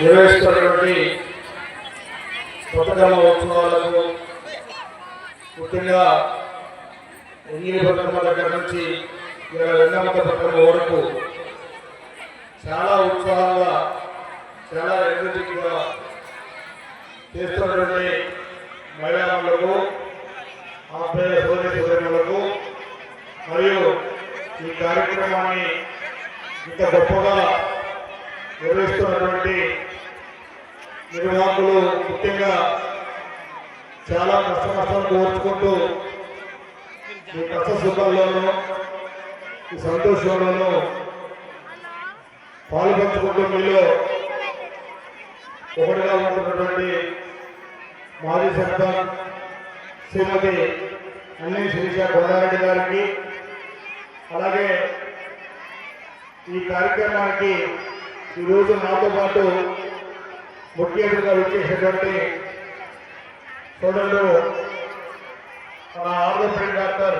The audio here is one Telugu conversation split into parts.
నిర్వహిస్తున్నటువంటి బతుకమ్మ ఉత్సవాలకు ముఖ్యంగా ఎంగిలి బతుకమ్మ దగ్గర నుంచి ఇరవై రెండవ బతుకమ్మ వరకు చాలా ఉత్సాహంగా చాలా ఎనర్జెటిక్గా చేస్తున్నటువంటి మహిళలకు ఆప్యాయ సోదరి సోదరులకు మరియు ఈ కార్యక్రమాన్ని ఇంత గొప్పగా నిర్వహిస్తున్నటువంటి నిర్వాహకులు ముఖ్యంగా చాలా కష్ట నష్టాలు కోర్చుకుంటూ ఈ కష్ట సుఖాల్లోనూ ఈ సంతోషంలోనూ పాలు పంచుకుంటూ మీలో ఒకటిగా ఉంటున్నటువంటి మాజీ సర్పంచ్ శ్రీమతి అన్ని శిరీష కొండారెడ్డి గారికి అలాగే ఈ కార్యక్రమానికి ఈరోజు నాతో పాటు ముఖ్య అతిథిగా వచ్చేసినటువంటి సోదరుడు మన orthopedic doctor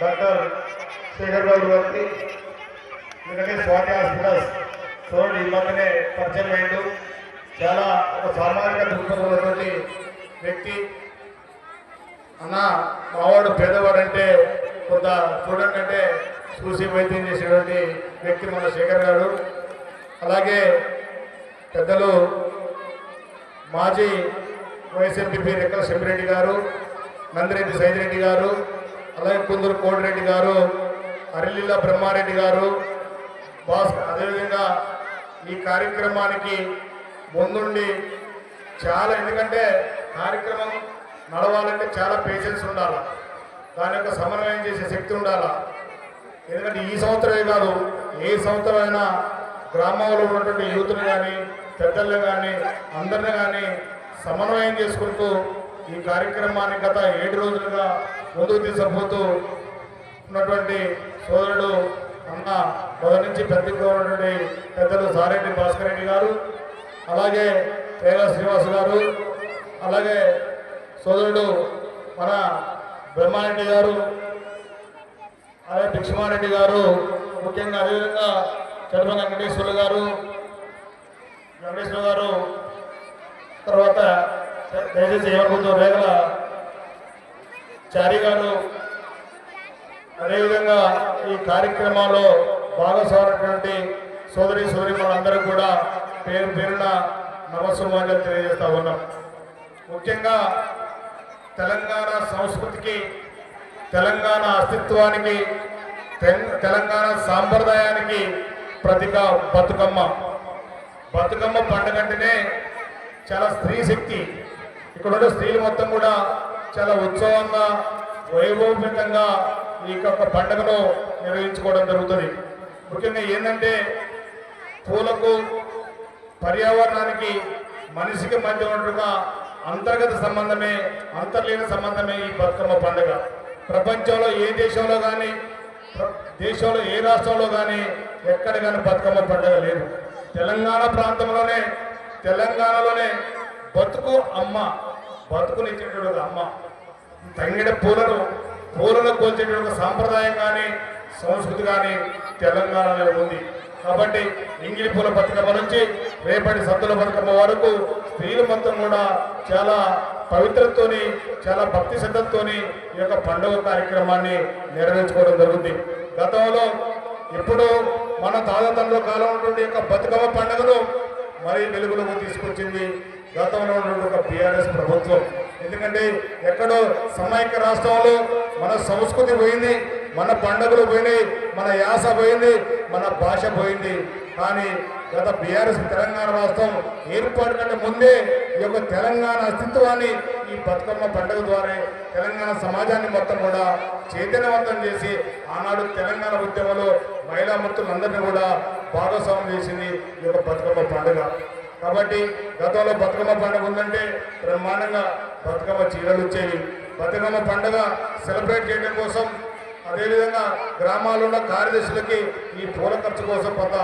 doctor Shekar Babu గారికి ఎందుకంటే స్వాతి హాస్పిటల్స్ చూడండి ఈ మధ్యనే పరిచయం అయిండు. చాలా ఒక సామాజిక దృక్పథమైనటువంటి వ్యక్తి. అన్న మావాడు పేదవాడు అంటే కొంత చూడండి అంటే చూసి వైద్యం చేసేటువంటి వ్యక్తి మన శేఖర్ గారు. అలాగే పెద్దలు మాజీ వైఎస్ఎంపీ రెక్కల శంపిరెడ్డి గారు నందిరెడ్డి సైదిరెడ్డి గారు అలాగే కుందూరు కోటిరెడ్డి గారు అరిలిల్ల బ్రహ్మారెడ్డి గారు బాస్ అదేవిధంగా ఈ కార్యక్రమానికి ముందుండి చాలా ఎందుకంటే కార్యక్రమం నడవాలంటే చాలా పేషెన్స్ ఉండాలి దాని యొక్క సమన్వయం చేసే శక్తి ఉండాలి. ఎందుకంటే ఈ సంవత్సరమే కాదు ఏ సంవత్సరం అయినా గ్రామంలో ఉన్నటువంటి యూత్ని కానీ పెద్దల్ని కానీ అందరిని కానీ సమన్వయం చేసుకుంటూ ఈ కార్యక్రమాన్ని గత ఏడు రోజులుగా ముందుకు తీసుకుపోతూ ఉన్నటువంటి సోదరుడు అన్న మొదటి నుంచి పెద్దగా ఉన్నటువంటి పెద్దలు సారెడ్డి భాస్కర్ రెడ్డి గారు అలాగే తేగ శ్రీనివాస్ గారు అలాగే సోదరుడు మన బ్రహ్మారెడ్డి గారు అలాగే భిక్షమారెడ్డి గారు ముఖ్యంగా అదేవిధంగా చంద్ర వెంకటేశ్వర గారు వెంకటేశ్వర గారు తర్వాత దయచేసి ఏమనుకుంటూ రేగల చారి గారు అదేవిధంగా ఈ కార్యక్రమంలో భాగస్వామైనటువంటి సోదరి సోదరిమలందరూ కూడా పేరు పేరున నమస్సుమాన్యాలు తెలియజేస్తా ఉన్నాం. ముఖ్యంగా తెలంగాణ సంస్కృతికి తెలంగాణ అస్తిత్వానికి తెలంగాణ సాంప్రదాయానికి ప్రతిక బతుకమ్మ. బతుకమ్మ పండుగ అంటేనే చాలా స్త్రీ శక్తి. ఇక్కడ ఉన్న స్త్రీలు మొత్తం కూడా చాలా ఉత్సవంగా వైభవపేతంగా ఈ యొక్క పండుగను నిర్వహించుకోవడం జరుగుతుంది. ముఖ్యంగా ఏంటంటే పూలకు పర్యావరణానికి మనిషికి మధ్య ఉన్నట్టుగా అంతర్గత సంబంధమే అంతర్లీన సంబంధమే ఈ బతుకమ్మ పండుగ. ప్రపంచంలో ఏ దేశంలో కానీ దేశంలో ఏ రాష్ట్రంలో కానీ ఎక్కడ కానీ బతుకమ్మ పండుగ లేదు. తెలంగాణ ప్రాంతంలోనే తెలంగాణలోనే బతుకు అమ్మ బతుకునిచ్చేటువంటి అమ్మ. తంగిడ పూలను పూలను కోల్చేటువంటి ఒక సాంప్రదాయం కానీ సంస్కృతి కానీ తెలంగాణలో ఉంది. కాబట్టి ఇంగిలి పూల బతుకమ్మ నుంచి రేపటి సద్దుల బతుకమ్మ వరకు స్త్రీలు మొత్తం కూడా చాలా పవిత్రతోని చాలా భక్తి శ్రద్ధతోని ఈ యొక్క పండుగ కార్యక్రమాన్ని నెరవేర్చుకోవడం జరుగుతుంది. గతంలో ఇప్పుడు మన తాతతండ్రుల కాలం ఉన్నటువంటి యొక్క బతుకమ్మ పండుగను మరీ వెలుగులోకి తీసుకొచ్చింది గతంలో ఉన్నటువంటి ఒక బీఆర్ఎస్ ప్రభుత్వం. ఎందుకంటే ఎక్కడో సమైక్య రాష్ట్రంలో మన సంస్కృతి పోయింది. మన పండుగలు పోయినాయి మన యాస పోయింది మన భాష పోయింది. కానీ గత బీఆర్ఎస్ తెలంగాణ రాష్ట్రం ఏర్పాటు కంటే ముందే ఈ యొక్క తెలంగాణ అస్తిత్వాన్ని ఈ బతుకమ్మ పండుగ ద్వారా తెలంగాణ సమాజాన్ని మొత్తం కూడా చైతన్యవంతం చేసి ఆనాడు తెలంగాణ ఉద్యమంలో మహిళా మృతులందరినీ కూడా భాగస్వామ్యం చేసింది ఈ యొక్క బతుకమ్మ పండుగ. కాబట్టి గతంలో బతుకమ్మ పండుగ ఉందంటే బ్రహ్మాండంగా బతుకమ్మ చీరలు వచ్చేవి బతుకమ్మ పండుగ సెలబ్రేట్ చేయడం కోసం అదేవిధంగా గ్రామాల్లో ఉన్న కార్యదర్శులకి ఈ పూల ఖర్చు కోసం కొంత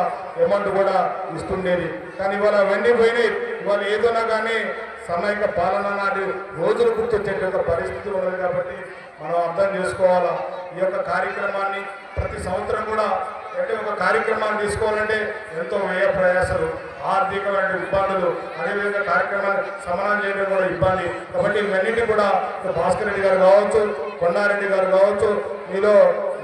అమౌంట్ కూడా ఇస్తుండేది. కానీ ఇవాళ అవన్నీ పోయినాయి. ఇవాళ ఏదైనా కానీ సమైక పాలన నాటి రోజులు గుర్తొచ్చేటువంటి పరిస్థితి ఉన్నది కాబట్టి మనం అర్థం చేసుకోవాలా? ఈ యొక్క కార్యక్రమాన్ని ప్రతి సంవత్సరం కూడా అంటే ఒక కార్యక్రమాన్ని తీసుకోవాలంటే ఎంతో వ్యయ ప్రయాసాలు ఆర్థికమైన ఇబ్బందులు అదేవిధంగా కార్యక్రమాన్ని సమానం చేయడం కూడా ఇబ్బంది. కాబట్టి ఇవన్నింటినీ కూడా భాస్కర్ రెడ్డి గారు కావచ్చు కొండారెడ్డి గారు కావచ్చు మీలో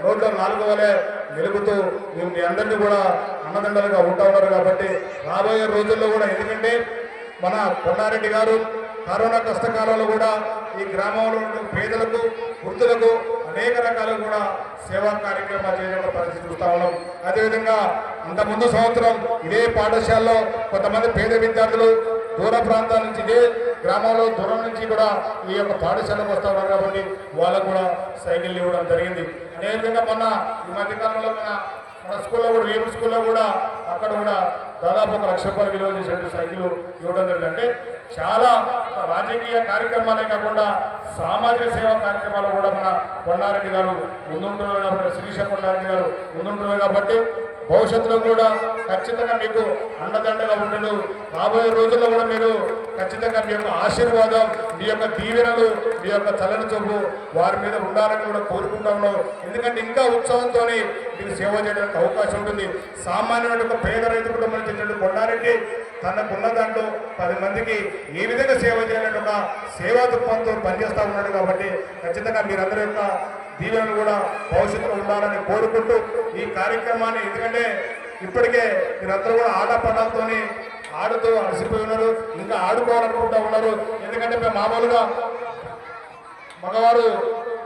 నోట్లో నాలుగు వలె వెలుగుతూ మేము మీ అందరినీ కూడా అన్నదండలుగా ఉంటా ఉన్నారు కాబట్టి రాబోయే రోజుల్లో కూడా ఎందుకంటే మన కొండారెడ్డి గారు కరోనా కష్టకాలంలో కూడా ఈ గ్రామంలో ఉన్న పేదలకు వృద్ధులకు అనేక రకాలు కూడా సేవా కార్యక్రమాలు చేయడం పరిస్థితి చూస్తా ఉన్నాం. అదేవిధంగా అంత ముందు సంవత్సరం ఇదే పాఠశాలలో కొంతమంది పేద విద్యార్థులు దూర ప్రాంతాల నుంచి ఇదే గ్రామాల్లో దూరం నుంచి కూడా ఈ యొక్క పాఠశాలకు వస్తూ ఉన్నారు కాబట్టి వాళ్ళకు కూడా సైకిల్ ఇవ్వడం జరిగింది. అదేవిధంగా మొన్న ఈ మధ్యకాలంలో మన మన స్కూల్లో కూడా రేపు స్కూల్లో కూడా అక్కడ కూడా దాదాపు ఒక లక్ష రూపాయలు విలువ చేసేటువంటి సైకిల్ ఇవ్వడం జరిగింది అంటే చాలా రాజకీయ కార్యక్రమాలే కాకుండా సామాజిక సేవా కార్యక్రమాలు కూడా మన కొండారెడ్డి గారు ముందుంటున్నారు కాబట్టి శిరీష కొండారెడ్డి గారు ముందుంటున్నారు కాబట్టి భవిష్యత్తులో కూడా ఖచ్చితంగా మీకు అండదండగా ఉండడు రాబోయే రోజుల్లో కూడా మీరు ఖచ్చితంగా మీ యొక్క ఆశీర్వాదం మీ యొక్క దీవెనలు మీ యొక్క చలన చూపు వారి మీద ఉండాలని కూడా కోరుకుంటా ఉన్నాం. ఎందుకంటే ఇంకా ఉత్సవంతో మీరు సేవ చేయడానికి అవకాశం ఉంటుంది. సామాన్యమైన ఒక పేద రైతు కుటుంబం చెందిన కొండారెడ్డి తనకున్న దాంట్లో పది మందికి ఏ విధంగా సేవ చేయాలంటే ఒక సేవా దృక్పథంతో పనిచేస్తూ ఉన్నాడు కాబట్టి ఖచ్చితంగా మీరందరి యొక్క దీవెనలు కూడా భవిష్యత్తులో ఉండాలని కోరుకుంటూ ఈ కార్యక్రమాన్ని ఎందుకంటే ఇప్పటికే మీరందరూ కూడా ఆటపాటలతో ఆడుతూ అలసిపోయి ఉన్నారు ఇంకా ఆడుకోవాలనుకుంటూ ఉన్నారు. ఎందుకంటే మేము మామూలుగా మగవారు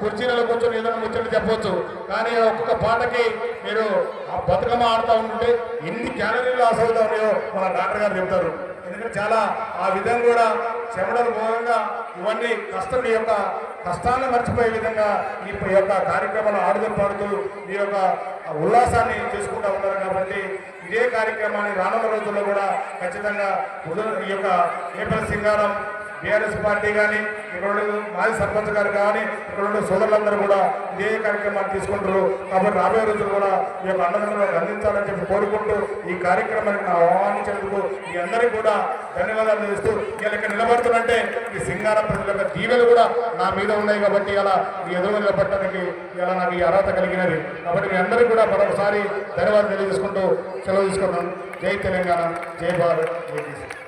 కుర్చీలలో కూర్చొని ఏదైనా ముచ్చట్లు చెప్పవచ్చు కానీ ఒక్కొక్క పాటకి మీరు ఆ బతుకమ్మ ఆడుతూ ఉంటుంటే ఎన్ని క్యాలరీలు లాస్ అవుతా ఉన్నాయో మన డాక్టర్ గారు చెప్తారు. ఎందుకంటే చాలా ఆ విధంగా కూడా చెమటల మూలంగా ఇవన్నీ కష్టం ఈ యొక్క కష్టాన్ని మర్చిపోయే విధంగా ఈ యొక్క కార్యక్రమాలు ఆడుతూ పాడుతూ యొక్క ఉల్లాసాన్ని చేసుకుంటూ ఉన్నారు కాబట్టి ఇదే కార్యక్రమాన్ని రానున్న రోజుల్లో కూడా ఖచ్చితంగా ఈ యొక్క ఏపల్ సింగారం టీఆర్ఎస్ పార్టీ కానీ ఇక్కడ మాజీ సర్పంచ్ గారు కానీ ఇక్కడ ఉండే సోదరులందరూ కూడా ఇదే కార్యక్రమాన్ని తీసుకుంటారు. కాబట్టి రాబోయే రోజులు కూడా ఈ యొక్క అన్నదండలు అందించాలని చెప్పి కోరుకుంటూ ఈ కార్యక్రమానికి నా ఆహ్వానించేందుకు మీ అందరికీ కూడా ధన్యవాదాలు తెలుస్తూ ఇలా ఇక్కడ నిలబడుతున్నంటే ఈ సింగారం ప్రజల యొక్క దీవెలు కూడా నా మీద ఉన్నాయి కాబట్టి ఇలా మీ ఎదురు నిలబడటానికి ఇలా నాకు ఈ అర్హత కలిగినది. కాబట్టి మీ అందరికీ కూడా మరొకసారి ధన్యవాదాలు తెలియజేసుకుంటూ సెలవు తీసుకున్నాను జై తెలంగాణ జై భారత్ జై